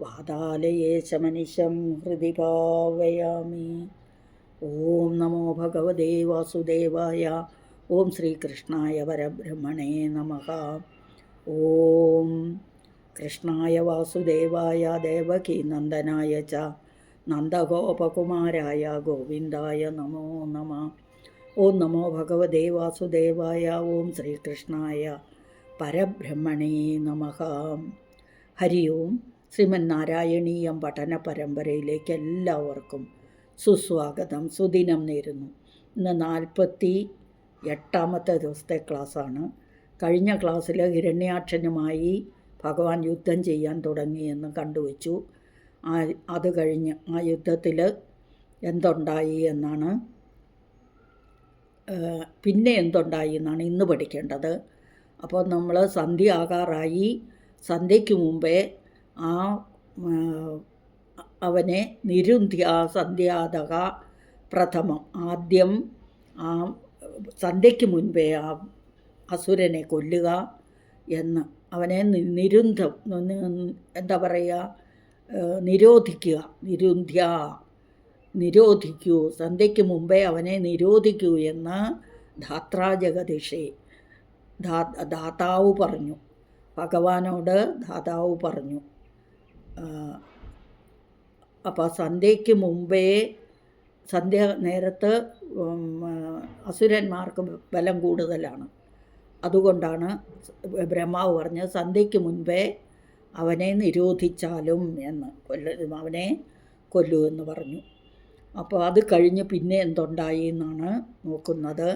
ശങ്കചക്രകൗമോദകീ ശമനിശം ഹൃദി ഭാവയാമി ഓം നമോ ഭഗവതേ വാസുദേവായ. ഓം ശ്രീകൃഷ്ണായ പരബ്രഹ്മണേ നമ. ഓം കൃഷ്ണായ വാസുദേവായ ദേവകീ നന്ദനായ ച. നന്ദഗോപകുമാരായ ഗോവിന്ദായ നമോ നമ. ഓം നമോ ഭഗവതേ വാസുദേവായ ഓം ശ്രീകൃഷ്ണായ പരബ്രഹ്മണേ നമ. ഹരി ഓം. ശ്രീമന്നാരായണീയം പഠന പരമ്പരയിലേക്ക് എല്ലാവർക്കും സുസ്വാഗതം. സുദിനം നേരുന്നു. ഇന്ന് നാൽപ്പത്തി എട്ടാമത്തെ ദിവസത്തെ ക്ലാസ്സാണ്. കഴിഞ്ഞ ക്ലാസ്സിൽ ഹിരണ്യാക്ഷനുമായി ഭഗവാൻ യുദ്ധം ചെയ്യാൻ തുടങ്ങിയെന്ന് കണ്ടുവച്ചു. ആ അത് കഴിഞ്ഞ് ആ യുദ്ധത്തിൽ എന്തുണ്ടായി എന്നാണ് പിന്നെ എന്തുണ്ടായി എന്നാണ് ഇന്ന് പഠിക്കേണ്ടത്. അപ്പോൾ നമ്മൾ സന്ധ്യ ആകാറായി. സന്ധ്യയ്ക്ക് മുമ്പേ ആ അവനെ നിരുന്ധ്യ സന്ധ്യാതക പ്രഥമം. ആദ്യം ആ സന്ധ്യയ്ക്ക് മുൻപേ ആ അസുരനെ കൊല്ലുക എന്ന്. അവനെ നിരുന്ധം എന്താ പറയുക? നിരോധിക്കുക. നിരുന്ധ്യ നിരോധിക്കൂ. സന്ധ്യയ്ക്ക് മുമ്പേ അവനെ നിരോധിക്കൂ എന്ന് ധാത്രാജഗദിഷേ ധാ ധാതാവ് പറഞ്ഞു. ഭഗവാനോട് ധാതാവ് പറഞ്ഞു. അപ്പോൾ സന്ധ്യയ്ക്ക് മുമ്പേ സന്ധ്യ നേരത്ത് അസുരന്മാർക്ക് ബലം കൂടുതലാണ്. അതുകൊണ്ടാണ് ബ്രഹ്മാവ് പറഞ്ഞത് സന്ധ്യയ്ക്ക് മുൻപേ അവനെ നിരോധിച്ചാലും എന്ന് കൊല്ല അവനെ കൊല്ലൂ എന്ന് പറഞ്ഞു. അപ്പോൾ അത് കഴിഞ്ഞ് പിന്നെ എന്തുണ്ടായി എന്നാണ് നോക്കുന്നത്.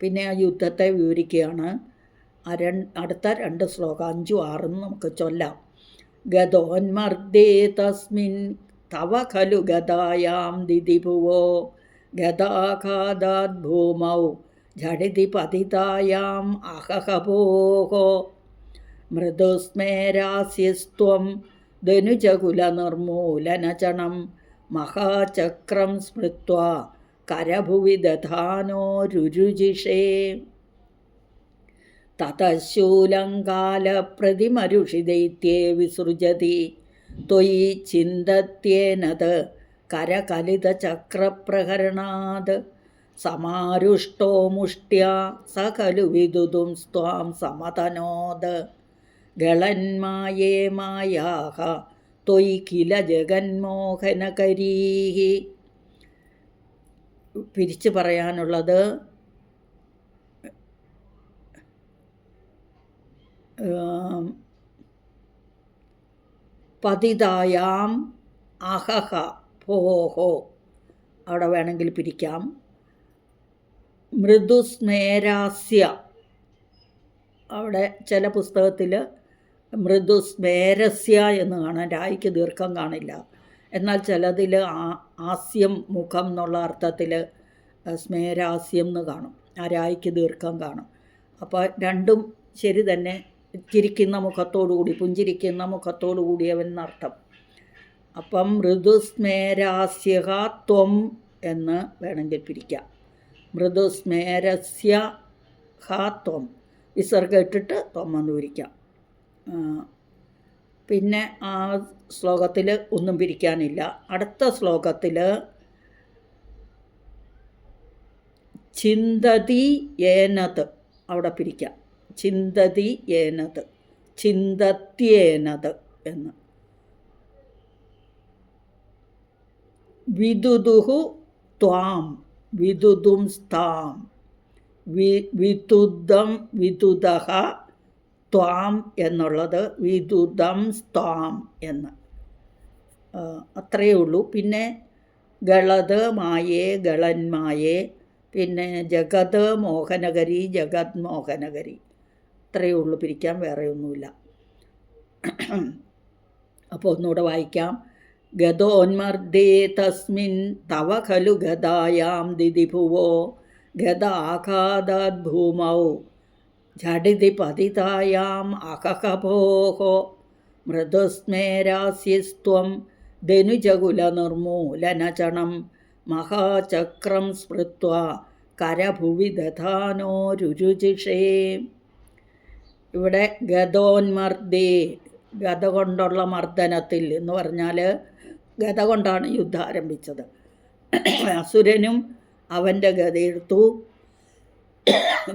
പിന്നെ ആ യുദ്ധത്തെ വിവരിക്കുകയാണ്. ആ അടുത്ത രണ്ട് ശ്ലോകം അഞ്ചും ആറും നമുക്ക് ചൊല്ലാം. ഗതോന്മർദ്ദേ തസ്മിൻ തവ ഖലു ഗതായാം ദിദിഭുവോ ഗതാഘാതാത് ഭൂമൗ झटिति पतितायाम् अहहपोः मृदुस्मेरास्यस्त्वं धनुजकुलनिर्मूलनचणं महाचक्रं स्मृत्वा करभुवि दधानो रुरुजिषे തതശൂലങ്കാലപ്രതിമരുഷിദൈത്യേ വിസൃജതി. ത്വയി ചിന്തത്യേനത് കരകലിതചക്രപ്രഹരണാത്. സമാരുഷ്ടോ മുഷ്ട്യാ സ ഖലു വിദുതും സ്വാം സമതനോത്. ഗളന്മായേ മായാഹ ത്വയി കില ജഗന്മോഹനകരീഹി. പിരിച്ചു പറയാനുള്ളത് പതിതായാം അഹഹ പോഹോ അവിടെ വേണമെങ്കിൽ പിരിക്കാം. മൃദുസ്മേരാസ്യ. അവിടെ ചില പുസ്തകത്തിൽ മൃദുസ്മേരസ്യ എന്ന് കാണാൻ രായ്ക്ക് ദീർഘം കാണില്ല. എന്നാൽ ചിലതിൽ ആസ്യം മുഖം എന്നുള്ള അർത്ഥത്തിൽ സ്മേരാസ്യം എന്ന് കാണും. ആ രായ്ക്ക് ദീർഘം കാണും. അപ്പോൾ രണ്ടും ശരി തന്നെ ചിരിക്കുന്ന മുഖത്തോടുകൂടി പുഞ്ചിരിക്കുന്ന മുഖത്തോടുകൂടി അവൻ എന്നർത്ഥം അപ്പം മൃദുസ്മേരാസ്യഹ ത്വം എന്ന് വേണമെങ്കിൽ പിരിക്കാം. മൃദുസ്മേരസ്യ ഹാ ത്വം. വിസർഗം ഇട്ടിട്ട് ത്വം പിരിക്കാം. പിന്നെ ആ ശ്ലോകത്തിൽ ഒന്നും പിരിക്കാനില്ല. അടുത്ത ശ്ലോകത്തിൽ ചിന്തതി ഏനത് അവിടെ പിരിക്കാം. ചിന്തതി ഏനത് ചിന്തത്യേനത് എന്ന്. വിദുദുഹു ത്വാം വിദുദും സ്ഥാം വി വിതുദം വിതുദഹ ത്വാം എന്നുള്ളത് വിദുദം സ്ത്വാം എന്ന്. അത്രയേ ഉള്ളൂ. പിന്നെ ഗളത് മായേ ഗളന്മായേ. പിന്നെ ജഗത് മോഹനഗരി ജഗത് മോഹനഗരി. അത്രയേ ഉള്ളൂ പിരിക്കാൻ വേറെയൊന്നുമില്ല അപ്പോൾ ഒന്നുകൂടെ വായിക്കാം. ഗതോന്മർദ്ദേ തസ്മിൻ തവ ഖലു ഗതായാം ദിദിഭുവോ ഗത ആഘാതാത് ഭൂമൗ ജഡിതി പതിതായാം അഹഹഭോഹ മൃദുസ്മേരാസ്യസ്ത്വം ധനുജകുലനിർമൂലനചണം മഹാചക്രം സ്മൃത്വ കരഭുവി ദധാനോരുരുചിഷേ ഇവിടെ ഗതോന്മർദ്ദി ഗത കൊണ്ടുള്ള മർദ്ദനത്തിൽ എന്ന് പറഞ്ഞാൽ ഗത കൊണ്ടാണ് യുദ്ധം ആരംഭിച്ചത്. അസുരനും അവന്റെ ഗതയെടുത്തു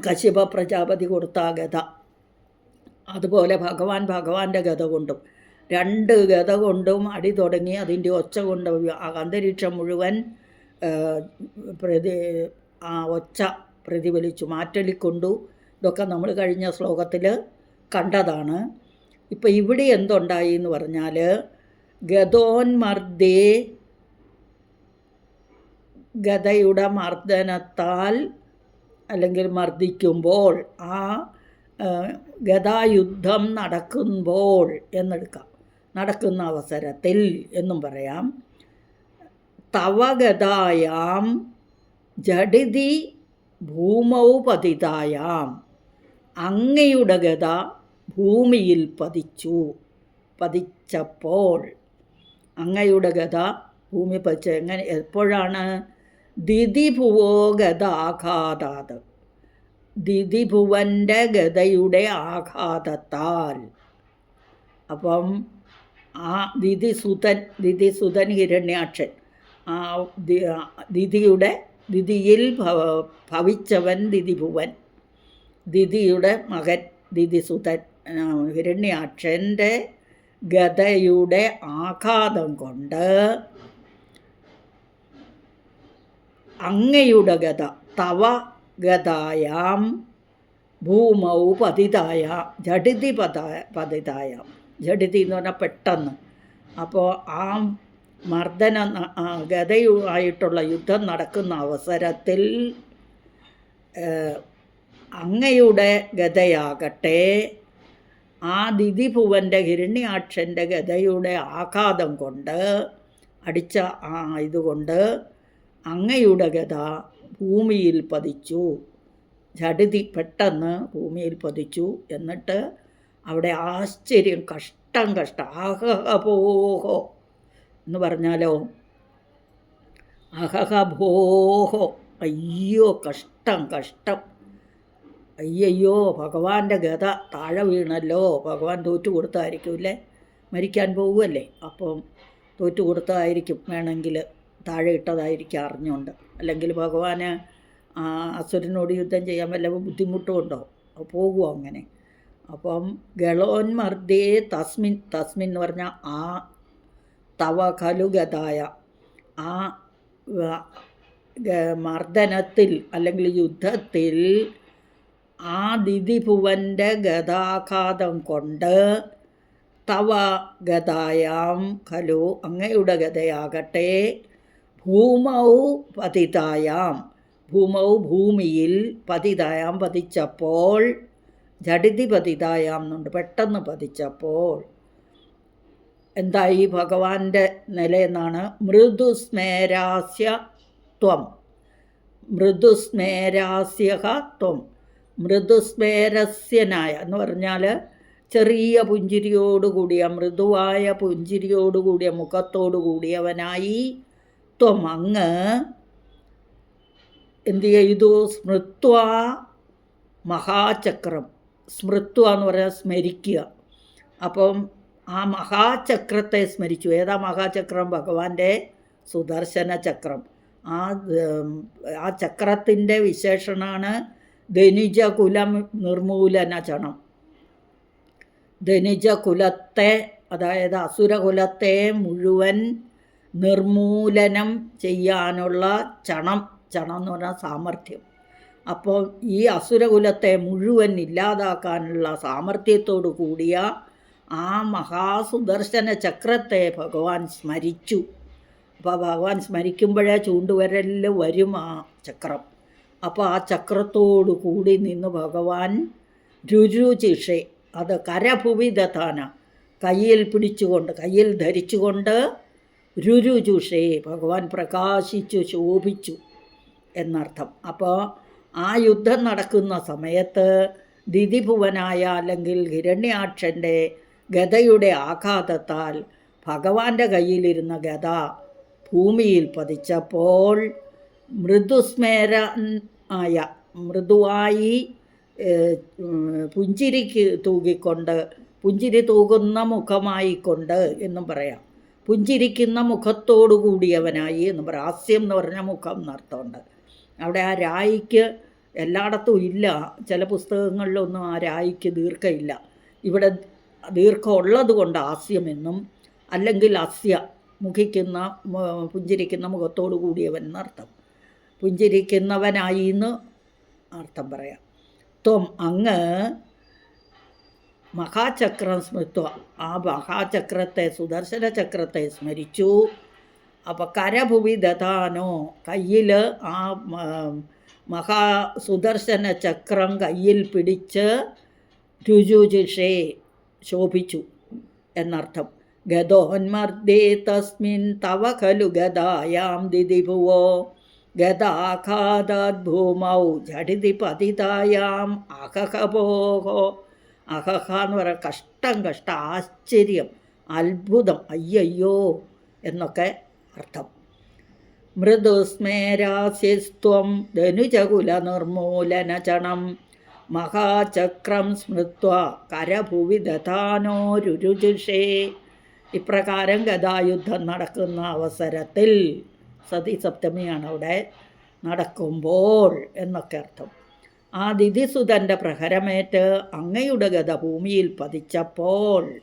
കശ്യപ പ്രജാപതി കൊടുത്ത ആ ഗത അതുപോലെ ഭഗവാൻ ഭഗവാന്റെ ഗത കൊണ്ടും രണ്ട് ഗത കൊണ്ടും അടി തുടങ്ങി അതിന്റെ ഒച്ച കൊണ്ട് അന്തരീക്ഷം മുഴുവൻ പ്രതി ആ ഒച്ച പ്രതിഫലിച്ചു മാറ്റലിക്കൊണ്ടു. ഇതൊക്കെ നമ്മൾ കഴിഞ്ഞ ശ്ലോകത്തിൽ കണ്ടതാണ്. ഇപ്പം ഇവിടെ എന്തുണ്ടായി എന്ന് പറഞ്ഞാൽ ഗതോന്മർദ്ദേ ഗതയുടെ മർദ്ദനത്താൽ അല്ലെങ്കിൽ മർദ്ദിക്കുമ്പോൾ ആ ഗതായുദ്ധം നടക്കുമ്പോൾ എന്നെടുക്കാം. നടക്കുന്ന അവസരത്തിൽ എന്നും പറയാം. തവഗതായാം ജഡിതി ഭൂമൗ പതിതായാം അങ്ങയുടെ ഗത ഭൂമിയിൽ പതിച്ചു. പതിച്ചപ്പോൾ അങ്ങയുടെ ഗത ഭൂമി പതിച്ച എങ്ങനെ എപ്പോഴാണ്? ദിതിഭുവോ ഗത ആഘാതാത്. ദിതിഭുവന്റെ ഗതയുടെ ആഘാതത്താൽ. അപ്പം ആ ദിതിസുതൻ ദിതിസുതൻ ഹിരണ്യാക്ഷൻ ആ ദിതിയുടെ ദിതിയിൽ ഭവ ഭവിച്ചവൻ ദിതിഭുവൻ ദിതിയുടെ മകൻ ദിതിസുതൻ ഹിരണ്യാക്ഷന്റെ ഗതയുടെ ആഘാതം കൊണ്ട് അങ്ങയുടെ ഗത തവ ഗതായാം ഭൂമൗ പതിതായ ജഡിതി പത പതിതായാം. ജഡിതി എന്ന് പറഞ്ഞാൽ പെട്ടെന്ന്. അപ്പോൾ ആ മർദ്ദന ഗതയുമായിട്ടുള്ള യുദ്ധം നടക്കുന്ന അവസരത്തിൽ അങ്ങയുടെ ഗതയാകട്ടെ. ആ ദിതിഭുവന്റെ ഹിരണ്യാക്ഷന്റെ ഗതയുടെ ആഘാതം കൊണ്ട് അടിച്ച ആ ഇതുകൊണ്ട് അങ്ങയുടെ ഗത ഭൂമിയിൽ പതിച്ചു. ജടുതി പെട്ടെന്ന് ഭൂമിയിൽ പതിച്ചു. എന്നിട്ട് അവിടെ ആശ്ചര്യം കഷ്ടം കഷ്ടം. ആഹഹോഹോ എന്ന് പറഞ്ഞാലോ? അഹഹഭോഹോ അയ്യോ കഷ്ടം കഷ്ടം. അയ്യയ്യോ ഭഗവാന്റെ ഗത താഴെ വീണല്ലോ. ഭഗവാൻ തോറ്റു കൊടുത്തായിരിക്കുമല്ലേ മരിക്കാൻ പോവുമല്ലേ അപ്പം തോറ്റു കൊടുത്തതായിരിക്കും വേണമെങ്കിൽ താഴെ ഇട്ടതായിരിക്കും അറിഞ്ഞുകൊണ്ട്. അല്ലെങ്കിൽ ഭഗവാന് അസുരനോട് യുദ്ധം ചെയ്യാൻ വല്ല ബുദ്ധിമുട്ടും ഉണ്ടോ? പോകുമോ അങ്ങനെ. അപ്പം ഗളോന്മർദ്ദേ തസ്മിൻ തസ്മിൻ എന്ന് പറഞ്ഞാൽ ആ തവ കലുഗതായ ആ മർദ്ദനത്തിൽ അല്ലെങ്കിൽ യുദ്ധത്തിൽ ആ ദിതിഭുവന്റെ ഗതാഘാതം കൊണ്ട് തവ ഗതായാം ഖലു അങ്ങയുടെ ഗതയാകട്ടെ ഭൂമൗ പതിതായാം. ഭൂമൗ ഭൂമിയിൽ പതിതായാം പതിച്ചപ്പോൾ ജഡിതി പതിതായാം എന്നുണ്ട് പെട്ടെന്ന് പതിച്ചപ്പോൾ. എന്തായി? ഭഗവാന്റെ നിലയെന്നാണ് മൃദുസ്മേരാസ്യ ത്വം. മൃദുസ്മേരാസ്യ ത്വം. മൃദുസ്മേരസ്യനായ എന്ന് പറഞ്ഞാൽ ചെറിയ പുഞ്ചിരിയോടുകൂടിയ മൃദുവായ പുഞ്ചിരിയോടുകൂടിയ മുഖത്തോടു കൂടിയവനായി ത്വം അങ്ങ് എന്ത് ചെയ്തു? സ്മൃത്വ മഹാചക്രം. സ്മൃത്വ എന്ന് പറഞ്ഞാൽ സ്മരിക്കുക. അപ്പം ആ മഹാചക്രത്തെ സ്മരിച്ചു. ഏതാ മഹാചക്രം? ഭഗവാന്റെ സുദർശന ചക്രം ആ ആ ചക്രത്തിന്റെ വിശേഷണമാണ് ധനുജകുലം നിർമൂലനചണം ചണം. ധനുജകുലത്തെ അതായത് അസുരകുലത്തെ മുഴുവൻ നിർമൂലനം ചെയ്യാനുള്ള ചണം ചണം എന്ന് പറഞ്ഞാൽ സാമർഥ്യം. അപ്പോൾ ഈ അസുരകുലത്തെ മുഴുവൻ ഇല്ലാതാക്കാനുള്ള സാമർഥ്യത്തോടു കൂടിയ ആ മഹാസുദർശന ചക്രത്തെ ഭഗവാൻ സ്മരിച്ചു. അപ്പോൾ ഭഗവാൻ സ്മരിക്കുമ്പോഴേ ചൂണ്ടുവരലിൽ വരും ആ ചക്രം. അപ്പോൾ ആ ചക്രത്തോടു കൂടി നിന്ന് ഭഗവാൻ രുരുചിഷെ അത് കരഭുവി ദത്താന കയ്യിൽ പിടിച്ചുകൊണ്ട് കയ്യിൽ ധരിച്ചുകൊണ്ട് രുരുചുഷേ ഭഗവാൻ പ്രകാശിച്ചു ശോഭിച്ചു എന്നർത്ഥം. അപ്പോൾ ആ യുദ്ധം നടക്കുന്ന സമയത്ത് ദിതിഭുവനായ അല്ലെങ്കിൽ ഹിരണ്യാക്ഷന്റെ ഗതയുടെ ആഘാതത്താൽ ഭഗവാന്റെ കയ്യിലിരുന്ന ഗത ഭൂമിയിൽ പതിച്ചപ്പോൾ മൃദുസ്മേര ആയ മൃദുവായി പുഞ്ചിരിക്ക് തൂകിക്കൊണ്ട് പുഞ്ചിരി തൂകുന്ന മുഖമായിക്കൊണ്ട് എന്നും പറയാം. പുഞ്ചിരിക്കുന്ന മുഖത്തോടു കൂടിയവനായി എന്ന് പറയാം ഹാസ്യം എന്ന് പറഞ്ഞ മുഖം എന്നർത്ഥമുണ്ട്. അവിടെ ആ രായിക്ക് എല്ലായിടത്തും ഇല്ല. ചില പുസ്തകങ്ങളിലൊന്നും ആ രായിക്ക് ദീർഘമില്ല. ഇവിടെ ദീർഘം ഉള്ളത് കൊണ്ട് ഹാസ്യമെന്നും അല്ലെങ്കിൽ അസ്യ മുഖിക്കുന്ന പുഞ്ചിരിക്കുന്ന മുഖത്തോടു കൂടിയവൻ എന്നർത്ഥം. പുഞ്ചിരിക്കുന്നവനായി എന്ന് അർത്ഥം പറയാം. ത്വം അങ്ങ് മഹാചക്രം സ്മൃത്വ. ആ മഹാചക്രത്തെ സുദർശന ചക്രത്തെ സ്മരിച്ചു. അപ്പോൾ കരഭുവി ദതാനോ കയ്യിൽ ആ മഹാ സുദർശന ചക്രം കയ്യിൽ പിടിച്ച് രുചുജിഷേ ശോഭിച്ചു എന്നർത്ഥം. ഗതോന്മർദ്ദേ തസ്മിൻ തവ ഖലു ഗതായാം ദിദിഭുവോ. ഗതാഘാതാത് ഭൂമൗ ജഡിതി പതിതായാം. അഹഹഭോഹോ അഹഹ എന്ന് പറയുക കഷ്ടം കഷ്ട ആശ്ചര്യം അത്ഭുതം അയ്യയ്യോ എന്നൊക്കെ അർത്ഥം. മൃദുസ്മേരാസ്യസ്ത്വം ധനുജകുല നിർമൂലനചണം മഹാചക്രം സ്മൃത്വ കരഭുവി ദധാനോരുരുചുഷേ ഇപ്രകാരം ഗതായുദ്ധം നടക്കുന്ന അവസരത്തിൽ സതി സപ്തമിയാണ് അവിടെ നടക്കുമ്പോൾ എന്നൊക്കെ അർത്ഥം. ആ ദിതിസുതന്റെ പ്രഹരമേറ്റ് അങ്ങയുടെ ഗത ഭൂമിയിൽ പതിച്ചപ്പോൾ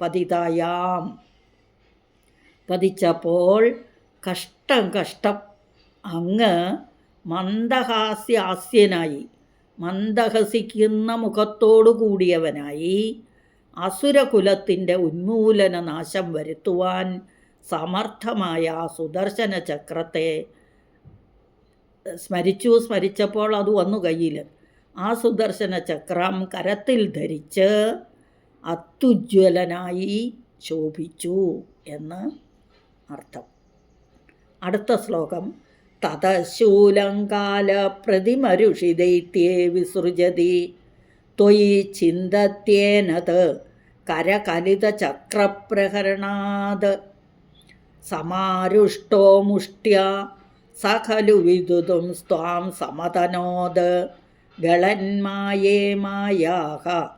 പതിതായാം. പതിച്ചപ്പോൾ കഷ്ടം കഷ്ടം അങ്ങ് മന്ദഹാസ്യാസ്യനായി മന്ദഹസിക്കുന്ന മുഖത്തോടു കൂടിയവനായി അസുരകുലത്തിന്റെ ഉന്മൂലന നാശം വരുത്തുവാൻ സമർത്ഥമായ ആ സുദർശന ചക്രത്തെ സ്മരിച്ചു സ്മരിച്ചപ്പോൾ അത് വന്നു കയ്യിൽ. ആ സുദർശന ചക്രം കരത്തിൽ ധരിച്ച് അത്യുജ്വലനായി ശോഭിച്ചു എന്ന് അർത്ഥം. അടുത്ത ശ്ലോകം. തതശൂലങ്കാല പ്രതിമരുഷി ദൈത്യേ വിസൃജതി. ത്വയി ചിന്തത്യേനത് കരകലിതചക്രപ്രഹരണാത്. സമാരുഷ്ടോ മുഷ്ട്യ സഖലു ഖലു വിദുതും സ്വാം സമതനോദ്. ഗളന്മായേ മായാഹ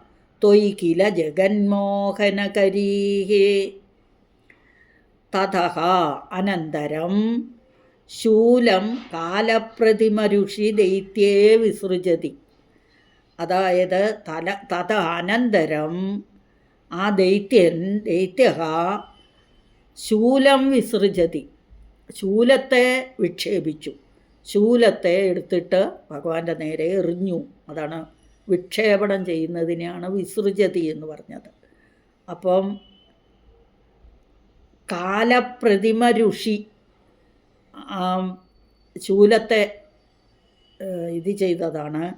ത്വയി കില ജഗന്മോഹനകരീഹേ. തഥ അനന്തരം ശൂലം കാലപ്രതിമരുഷി ദൈത്യേ വിസൃജതി. അതായത് തല തഥ അനന്തരം ആ ദൈത്യൻ ദൈത്യ ശൂലം വിസൃജതി. ശൂലത്തെ വിക്ഷേപിച്ചു. ശൂലത്തെ എടുത്തിട്ട് ഭഗവാന്റെ നേരെ എറിഞ്ഞു. അതാണ് വിക്ഷേപണം ചെയ്യുന്നതിനെയാണ് വിസൃജതി എന്ന് പറഞ്ഞത്. അപ്പം കാലപ്രതിമ ഋഷി ശൂലത്തെ ഇത് ചെയ്തതാണ്.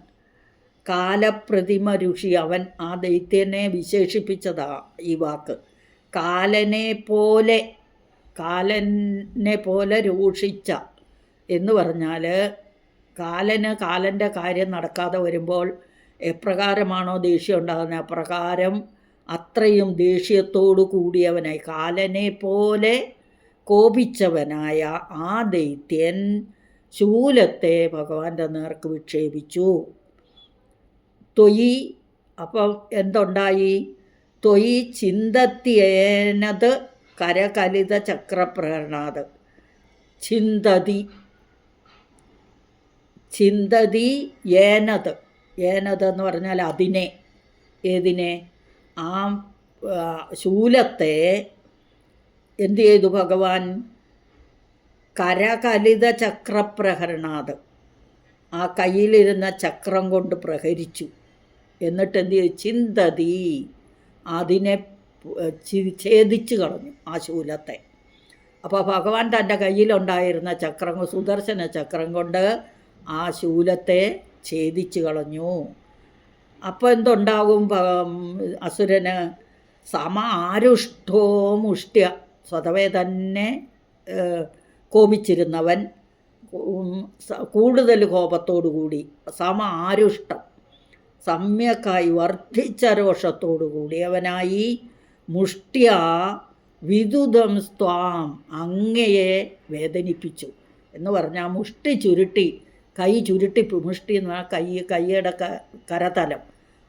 കാലപ്രതിമ ഋഷി അവൻ ആ ദൈത്യനെ വിശേഷിപ്പിച്ചതാ ഈ വാക്ക്. കാലനെ പോലെ കാലനെ പോലെ രൂക്ഷിച്ച എന്ന് പറഞ്ഞാൽ കാലന് കാലന്റെ കാര്യം നടക്കാതെ വരുമ്പോൾ എപ്രകാരമാണോ ദേഷ്യം ഉണ്ടാകുന്നത് അപ്രകാരം അത്രയും ദേഷ്യത്തോടു കൂടിയവനായി കാലനെ പോലെ കോപിച്ചവനായ ആ ദൈത്യൻ ശൂലത്തെ ഭഗവാന്റെ നേർക്ക് വിക്ഷേപിച്ചു. തൊയി അപ്പം എന്തുണ്ടായി? തൊയി ചിന്തത്യേനത് കരകലിത ചക്രപ്രകരണാത് ചിന്തതി. ചിന്തതി ഏനത് ഏനത് എന്ന് പറഞ്ഞാൽ അതിനെ. ഏതിനെ? ആ, ശൂലത്തെ എന്തു ചെയ്തു ഭഗവാൻ? കരകലിത ചക്രപ്രഹരണാത്. ആ കയ്യിലിരുന്ന ചക്രം കൊണ്ട് പ്രഹരിച്ചു. എന്നിട്ട് എന്ത് ചെയ്തു? ചിന്തതി. അതിനെ ഛേദിച്ച് കളഞ്ഞു ആ ശൂലത്തെ. അപ്പോൾ ഭഗവാൻ തന്റെ കയ്യിലുണ്ടായിരുന്ന ചക്രം സുദർശന ചക്രം കൊണ്ട് ആ ശൂലത്തെ ഛേദിച്ചു കളഞ്ഞു. അപ്പോൾ എന്തുണ്ടാകും? അസുരന് സമ ആരുഷ്ടോ സ്വതവേ തന്നെ കോപിച്ചിരുന്നവൻ കൂടുതൽ കോപത്തോടു കൂടി സമ ആരുഷ്ടം സമ്യക്കായി വർദ്ധിച്ച രോഷത്തോടു കൂടിയവനായി മുഷ്ട്യ വിദുതം സ്വാം അങ്ങയെ വേദനിപ്പിച്ചു. എന്ന് പറഞ്ഞാൽ മുഷ്ടി ചുരുട്ടി കൈ ചുരുട്ടി മുഷ്ടി എന്ന് കൈ കൈയുടെ കരതലം.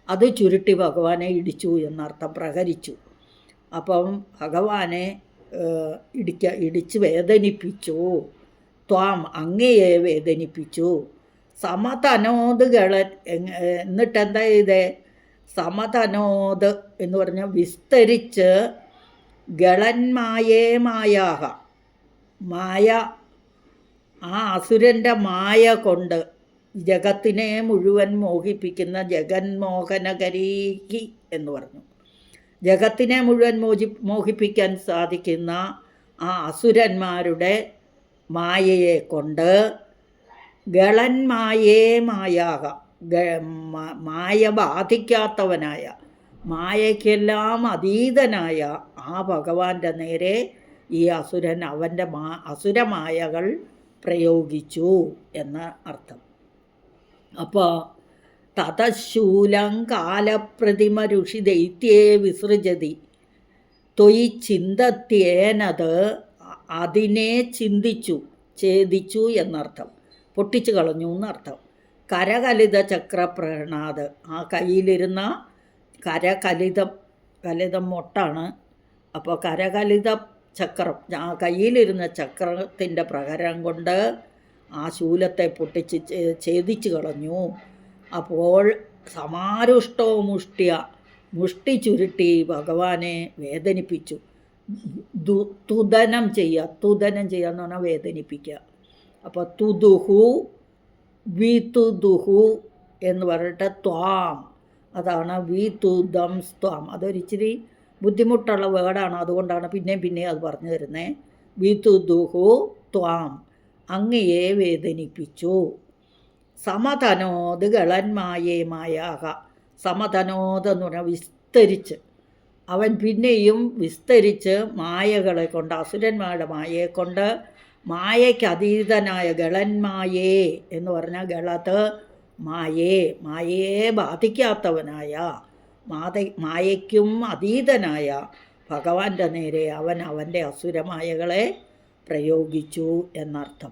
അത് ചുരുട്ടി ഭഗവാനെ ഇടിച്ചു എന്നർത്ഥം പ്രഹരിച്ചു. അപ്പം ഭഗവാനെ ഇടിക്ക ഇടിച്ച് വേദനിപ്പിച്ചു. ത്വാം അങ്ങയെ വേദനിപ്പിച്ചു. സമതനോത് കേളൻ എന്നിട്ട് എന്താ ചെയ്തേ? സമതനോത് എന്ന് പറഞ്ഞാൽ വിസ്തരിച്ച് ഗളന്മായേ മായാഹ. മായ ആ അസുരന്റെ മായ കൊണ്ട് ജഗത്തിനെ മുഴുവൻ മോഹിപ്പിക്കുന്ന ജഗന്മോഹനകരീകി എന്ന് പറഞ്ഞു. ജഗത്തിനെ മുഴുവൻ മോചി മോഹിപ്പിക്കാൻ സാധിക്കുന്ന ആ അസുരന്മാരുടെ മായയെ കൊണ്ട് ഗളന്മായേ മായാക മായ ബാധിക്കാത്തവനായ മായയ്ക്കെല്ലാം അതീതനായ ആ ഭഗവാന്റെ നേരെ ഈ അസുരൻ അവന്റെ മാ അസുരമായകൾ പ്രയോഗിച്ചു എന്ന അർത്ഥം. അപ്പോൾ കാലപ്രതിമ ഋഷി ദൈത്യേ വിസൃജതി തൊയ് ചിന്തത്യേനത് അതിനെ ചിന്തിച്ചു ഛേദിച്ചു എന്നർത്ഥം. പൊട്ടിച്ചു കളഞ്ഞു എന്നർത്ഥം. കരകലിത ചക്രപ്രണാദ് ആ കയ്യിലിരുന്ന കരകലിതം കലിതം മൊട്ടാണ്. അപ്പോൾ കരകലിത ചക്രം ആ കയ്യിലിരുന്ന ചക്രത്തിന്റെ പ്രകരം കൊണ്ട് ആ ശൂലത്തെ പൊട്ടിച്ച് ഛേദിച്ചു കളഞ്ഞു. അപ്പോൾ സമാരുഷ്ടോ മുഷ്ടിയ മുഷ്ടി ചുരുട്ടി ഭഗവാനെ വേദനിപ്പിച്ചു. തുദനം ചെയ്യുക തുദനം ചെയ്യുക എന്ന് പറഞ്ഞാൽ വേദനിപ്പിക്കുക. അപ്പോൾ തുതുഹു വിതുദുഹു എന്ന് പറഞ്ഞിട്ട് ത്വാം. അതാണ് വിതുദം സ്ത്വാം അതൊരിച്ചിരി ബുദ്ധിമുട്ടുള്ള വേർഡാണ്. അതുകൊണ്ടാണ് പിന്നെയും പിന്നെയും അത് പറഞ്ഞു തരുന്നത് വിതുദുഹു ത്വാം. അങ്ങയെ വേദനിപ്പിച്ചു. സമതനോത് ഗളന്മായേമായാക സമതനോത് എന്ന് പറഞ്ഞാൽ വിസ്തരിച്ച്. അവൻ പിന്നെയും വിസ്തരിച്ച് മായകളെ കൊണ്ട് അസുരന്മാരുടെ മായയെ കൊണ്ട് മായയ്ക്ക് അതീതനായ ഗളന്മായേ എന്ന് പറഞ്ഞാൽ ഗളത് മായേ മായയെ ബാധിക്കാത്തവനായ മാത മായയ്ക്കും അതീതനായ ഭഗവാന്റെ നേരെ അവൻ അവന്റെ അസുരമായകളെ പ്രയോഗിച്ചു എന്നർത്ഥം.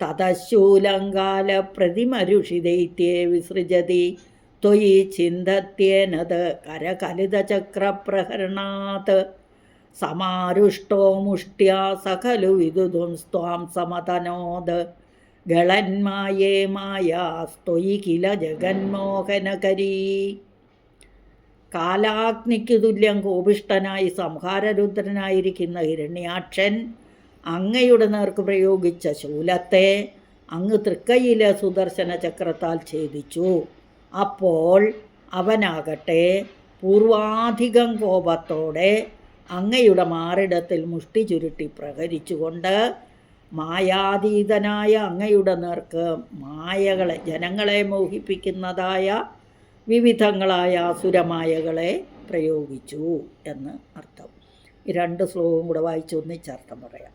തതശൂലങ്കാല പ്രതിമരുഷിതൈത്യേ വിസൃജതി ത്വയി ചിന്തത്യേനത് കരകലിതചക്രപ്രഹരണാത്. സമാരുഷ്ടോ മുഷ്ട്യ സഖലു വിദുതും സ്ത്വാം സമതനോദ്. ഗളന്മായേ മായാസ്ത്വയി കില ജഗന്മോഹനകരീ. കാലാഗ്നിക്ക് തുല്യം കോപിഷ്ടനായി സംഹാരരുദ്രനായിരിക്കുന്ന ഹിരണ്യാക്ഷൻ അങ്ങയുടെ നേർക്ക് പ്രയോഗിച്ച ശൂലത്തെ അങ്ങ് തൃക്കൈയിലെ സുദർശന ചക്രത്താൽ ഛേദിച്ചു. അപ്പോൾ അവനാകട്ടെ പൂർവാധികം കോപത്തോടെ അങ്ങയുടെ മാറിടത്തിൽ മുഷ്ടി ചുരുട്ടി പ്രഹരിച്ചുകൊണ്ട് മായാതീതനായ അങ്ങയുടെ നേർക്ക് മായകളെ ജനങ്ങളെ മോഹിപ്പിക്കുന്നതായ വിവിധങ്ങളായ അസുരമായകളെ പ്രയോഗിച്ചു എന്ന് അർത്ഥം. ഈ രണ്ട് ശ്ലോകവും കൂടെ വായിച്ച് ഒന്നിച്ചർത്ഥം പറയാം.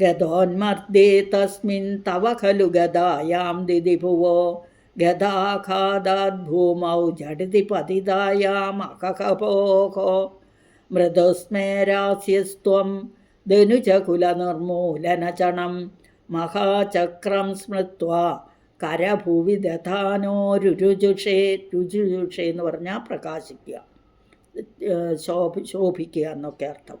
ഗതോന്മർദ്ദേ തസ്മിൻ തവ ഖലു ഗതായാം ദിദിഭുവോ ഗദാഘാതാദ്ഭൂമൗ ജടിതി പതിതായാം അകകപോഹോ മൃദുസ്മേരാസ്യസ്ത്വം ധനുജകുലനിർമൂലനചണം മഹാചക്രം സ്മൃത്വാ കരഭൂവി ദധാനോ രുചുജുഷേ എന്ന് പറഞ്ഞാൽ പ്രകാശിക്കുക. ശോഭി ശോഭ ശോഭിക്കുക എന്നൊക്കെ അർത്ഥം.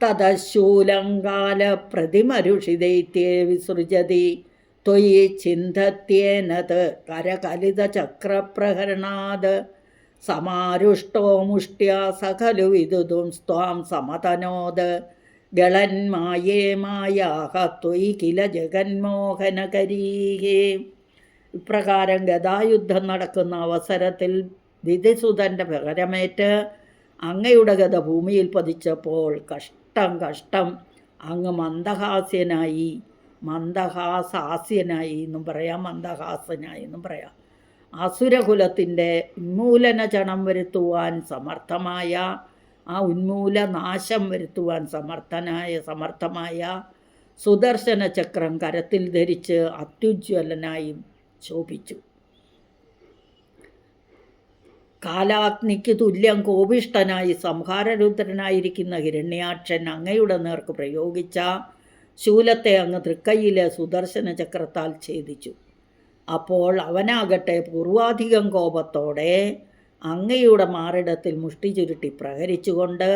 തതശൂലങ്കാല പ്രതിമരുഷി ദൈത്യേ വിസൃജതി ത്വയി ചിന്തത്യേനത് കരകലിതചക്രപ്രഹരണാത്. സമാരുഷ്ടോ മുഷ്ട്യാ സഖലു വിദുതും സ്വാം സമതനോദ് ഗളന്മായേ മായാഹ കില ജഗന്മോഹനകരീഹേ. ഇപ്രകാരം ഗതായുദ്ധം നടക്കുന്ന അവസരത്തിൽ ദിതിസുതന്റെ പകരമേറ്റ് അങ്ങയുടെ ഗത ഭൂമിയിൽ പതിച്ചപ്പോൾ കഷ്ടം കഷ്ടം അങ്ങ് മന്ദഹാസ്യനായി. മന്ദഹാസാസ്യനായി എന്നും പറയാം മന്ദഹാസനായി എന്നും പറയാം. അസുരകുലത്തിന്റെ ഉന്മൂലന ചണം വരുത്തുവാൻ സമർത്ഥമായ ആ ഉന്മൂല നാശം വരുത്തുവാൻ സമർത്ഥനായ സമർത്ഥമായ സുദർശന ചക്രം കരത്തിൽ ധരിച്ച് അത്യുജ്വലനായും ശോഭിച്ചു. കാലാഗ്നിക്ക് തുല്യം കോപിഷ്ടനായി സംഹാരരുദ്രനായിരിക്കുന്ന ഹിരണ്യാക്ഷൻ അങ്ങയുടെ നേർക്ക് പ്രയോഗിച്ച ശൂലത്തെ അങ്ങ് തൃക്കൈയിലെ സുദർശന ചക്രത്താൽ ഛേദിച്ചു. അപ്പോൾ അവനാകട്ടെ പൂർവാധികം കോപത്തോടെ അങ്ങയുടെ മാറിടത്തിൽ മുഷ്ടി ചുരുട്ടി പ്രഹരിച്ചുകൊണ്ട്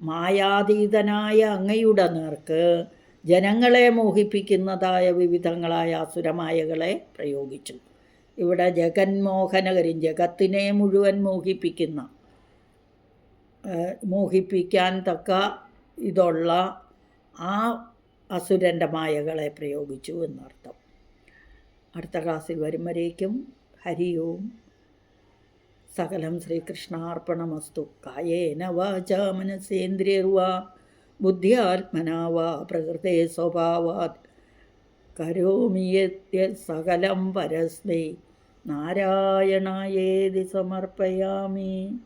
മായാതീതനായ അങ്ങയുടെ നേർക്ക് ജനങ്ങളെ മോഹിപ്പിക്കുന്നതായ വിവിധങ്ങളായ അസുരമായകളെ പ്രയോഗിച്ചു. ഇവിടെ ജഗന്മോഹനകരും ജഗത്തിനെ മുഴുവൻ മോഹിപ്പിക്കുന്ന മോഹിപ്പിക്കാൻ തക്ക ഇതുള്ള ആ അസുരന്റെ മായകളെ പ്രയോഗിച്ചു എന്നർത്ഥം. അടുത്ത ക്ലാസ്സിൽ വരും വരേക്കും ഹരി ഓം. സകലം ശ്രീകൃഷ്ണാർപ്പണമസ്തു. കായേന വാച മനസേന്ദ്രിയർവാ ബുദ്ധ്യാത്മനാ വാ പ്രകൃതേ സ്വഭാവാത്. കരോമി യദ്യത് സകലം പരസ്മൈ. നാരായണായേതി സമർപ്പയാമി.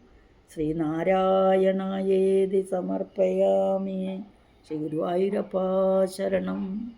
ശ്രീനാരായണായേതി സമർപ്പയാമി. ശ്രീ ഗുരുവായൂരപ്പാ ശരണം.